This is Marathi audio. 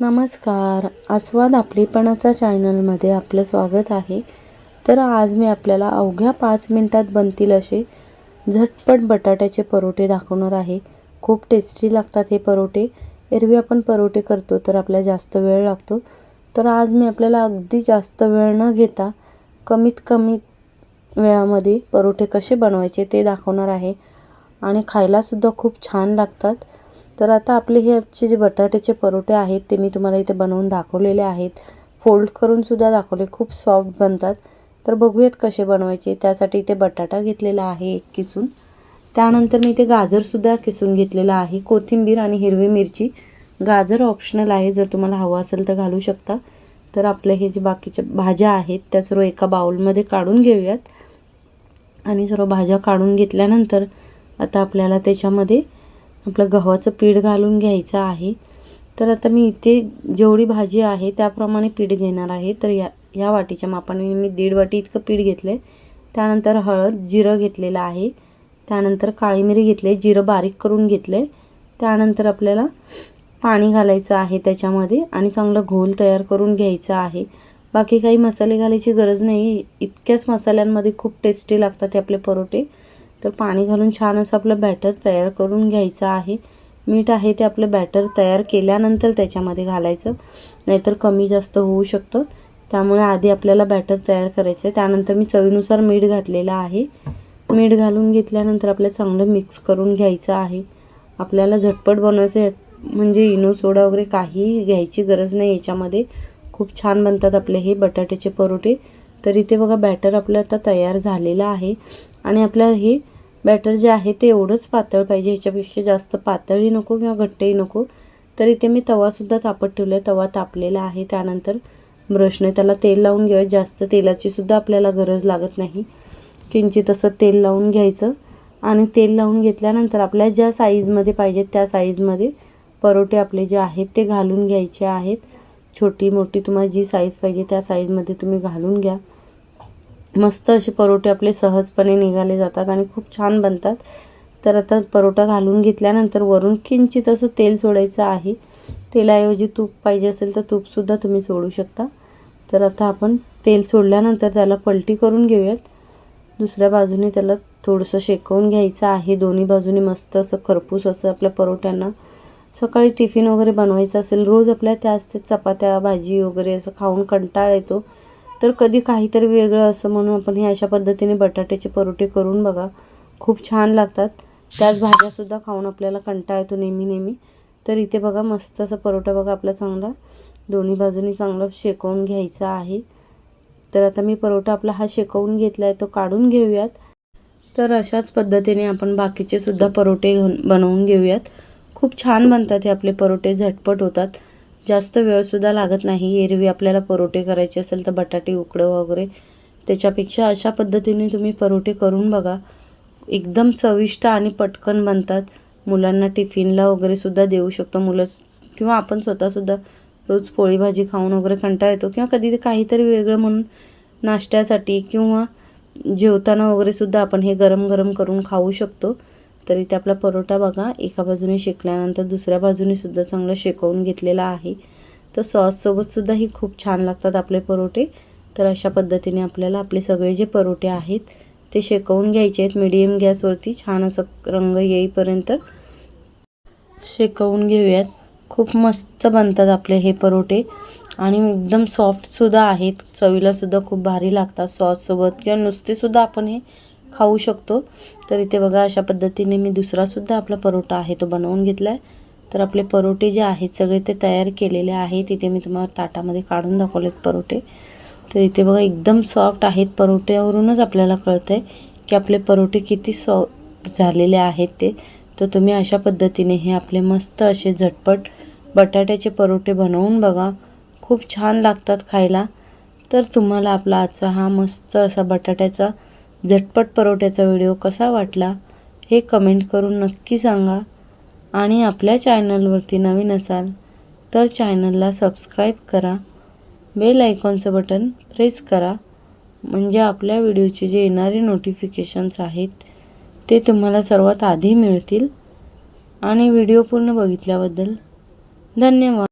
नमस्कार. आस्वाद आपलीपणाचा चॅनलमध्ये आपलं स्वागत आहे. तर आज मी आपल्याला अवघ्या पाच मिनटात बनतील असे झटपट बटाट्याचे परोठे दाखवणार आहे. खूप टेस्टी लागतात हे परोठे. एरवी आपण परोठे करतो तर आपल्याला जास्त वेळ लागतो. तर आज मी आपल्याला अगदी जास्त वेळ न घेता कमीत कमी वेळामध्ये परोठे कसे बनवायचे ते दाखवणार आहे. आणि खायलासुद्धा खूप छान लागतात. तर आता आपले हे आजचे जे बटाट्याचे परोठे आहेत ते मी तुम्हाला इथे बनवून दाखवलेले आहेत. फोल्ड करूनसुद्धा दाखवले खूप सॉफ्ट बनतात. तर बघूयात कसे बनवायचे. त्यासाठी इथे बटाटा घेतलेला आहे एक किसून. त्यानंतर मी इथे गाजरसुद्धा किसून घेतलेला आहे. कोथिंबीर आणि हिरवी मिरची. गाजर ऑप्शनल आहे जर तुम्हाला हवं असेल तर घालू शकता. तर आपले हे जे बाकीच्या भाज्या आहेत त्या सर्व एका बाउलमध्ये काढून घेऊयात. आणि सर्व भाज्या काढून घेतल्यानंतर आता आपल्याला त्याच्यामध्ये आपलं गव्हाचं पीठ घालून घ्यायचं आहे. तर आता मी इथे जेवढी भाजी आहे त्याप्रमाणे पीठ घेणार आहे. तर या ह्या वाटीच्या मापाने मी दीड वाटी इतकं पीठ घेतलं आहे त्यानंतर हळद जिरं घेतलेलं आहे. त्यानंतर काळी मिरी घेतले जिरं बारीक करून घेतले त्यानंतर आपल्याला पाणी घालायचं आहे त्याच्यामध्ये आणि चांगलं घोल तयार करून घ्यायचं आहे. बाकी काही मसाले घालायची गरज नाही. इतक्याच मसाल्यांमध्ये खूप टेस्टी लागतात हे आपले परोठे. तर पाणी घालून छान असं आपलं बॅटर तयार करून घ्यायचं आहे. मीठ आहे ते आपलं बॅटर तयार केल्यानंतर त्याच्यामध्ये घालायचं. नाहीतर कमी जास्त होऊ शकतं. त्यामुळे आधी आपल्याला बॅटर तयार करायचं आहे. त्यानंतर मी चवीनुसार मीठ घातलेलं आहे. मीठ घालून घेतल्यानंतर आपल्याला चांगलं मिक्स करून घ्यायचं आहे. आपल्याला झटपट बनवायचं म्हणजे इनो सोडा वगैरे काहीही घ्यायची गरज नाही याच्यामध्ये. खूप छान बनतात आपले हे बटाट्याचे परोठे. तर इथे बघा बॅटर आपलं आता तयार झालेलं आहे. आणि आपल्याला हे बॅटर जे आहे ते एवढंच पातळ पाहिजे ह्याच्यापेक्षा जास्त पातळही नको किंवा घट्टही नको. तर इथे मी तवासुद्धा तापत ठेवला आहे तवा तापलेला आहे. त्यानंतर ब्रशने त्याला तेल लावून घ्यावं. जास्त तेलाची सुद्धा आपल्याला गरज लागत नाही. किंचित असं तेल लावून घ्यायचं. आणि तेल लावून घेतल्यानंतर आपल्या ज्या साईजमध्ये पाहिजेत त्या साईजमध्ये परोठे आपले जे आहेत ते घालून घ्यायचे आहेत. छोटी मोठी तुम्हाला जी साईज पाहिजे त्या साईजमध्ये तुम्ही घालून घ्या. मस्त असे परोठे आपले सहजपणे निघाले जातात आणि खूप छान बनतात. तर आता परोठा घालून घेतल्यानंतर वरून किंचित असं तेल सोडायचं आहे. तेलाऐवजी तूप पाहिजे असेल तर तूपसुद्धा तुम्ही सोडू शकता. तर आता आपण तेल सोडल्यानंतर त्याला पलटी करून घेऊयात. दुसऱ्या बाजूने त्याला थोडंसं शेकवून घ्यायचं आहे. दोन्ही बाजूने मस्त असं खरपूस असं आपल्या परोठ्यांना सकाळी टिफिन वगैरे बनवायचं असेल रोज आपल्या त्याच ते चपात्या भाजी वगैरे असं खाऊन कंटाळ येतो. तर कधी काहीतरी वेगळं असं म्हणून आपण हे अशा पद्धतीने बटाट्याचे परोठे करून बघा. खूप छान लागतात. त्याच भाज्यासुद्धा खाऊन आपल्याला कंटाळ येतो नेहमी नेहमी. तर इथे बघा मस्त असा परोठा बघा आपला चांगला. दोन्ही बाजूनी चांगला शेकवून घ्यायचा आहे. तर आता मी परोठा आपला हा शेकवून घेतला आहे तो काढून घेऊयात. तर अशाच पद्धतीने आपण बाकीचे सुद्धा परोठे बनवून घेऊयात. खूप छान बनतात हे आपले परोठे झटपट होतात. जास्त वेळसुद्धा लागत नाही. एरवी आपल्याला परोठे करायचे असेल तर बटाटे उकडं वगैरे. त्याच्यापेक्षा अशा पद्धतीने तुम्ही परोटे करून बघा. एकदम चविष्ट आणि पटकन बनतात. मुलांना टिफिनला वगैरे सुद्धा देऊ शकतो मुलं. किंवा आपण स्वतःसुद्धा रोज पोळी भाजी खाऊन वगैरे कंटाळा येतो. किंवा कधी काहीतरी वेगळं म्हणून नाश्त्यासाठी किंवा जेवताना वगैरे सुद्धा आपण हे गरम गरम करून खाऊ शकतो. तर इथे आपला परोठा बघा. एका बाजूने शेकल्यानंतर दुसऱ्या बाजूने सुद्धा चांगलं शेकवून घेतलेला आहे. तर सॉससोबतसुद्धा ही खूप छान लागतात आपले परोठे तर अशा पद्धतीने आपल्याला आपले सगळे जे परोठे आहेत ते शेकवून घ्यायचे आहेत. मिडियम गॅसवरती छान असं रंग येईपर्यंत शेकवून घेऊयात. खूप मस्त बनतात आपले हे परोठे आणि एकदम सॉफ्टसुद्धा आहेत. चवीलासुद्धा खूप भारी लागतात सॉससोबत किंवा नुसतेसुद्धा आपण हे खाऊ शकतो. तर इथे बघा अशा पद्धतीने मी दुसरासुद्धा आपला परोठा आहे तो बनवून घेतला आहे तर आपले परोठे जे आहेत सगळे ते तयार केलेले आहेत. इथे मी तुम्हाला ताटामध्ये काढून दाखवलेत परोठे. तर इथे बघा एकदम सॉफ्ट आहेत. परोठ्यावरूनच आपल्याला कळतं आहे की आपले परोठे किती सॉफ्ट झालेले आहेत ते. तर तुम्ही अशा पद्धतीने हे आपले मस्त असे झटपट बटाट्याचे परोठे बनवून बघा. खूप छान लागतात खायला. तर तुम्हाला आपला आजचा हा मस्त असा बटाट्याचा झटपट परोठ्याचा व्हिडिओ कसा वाटला हे कमेंट करून नक्की सांगा. आणि आपल्या चॅनलवरती नवीन असाल तर चॅनलला सबस्क्राईब करा. बेल आयकॉनचं बटन प्रेस करा. म्हणजे आपल्या व्हिडिओचे जे येणारे नोटिफिकेशन्स आहेत ते तुम्हाला सर्वात आधी मिळतील. आणि व्हिडिओ पूर्ण बघितल्याबद्दल धन्यवाद.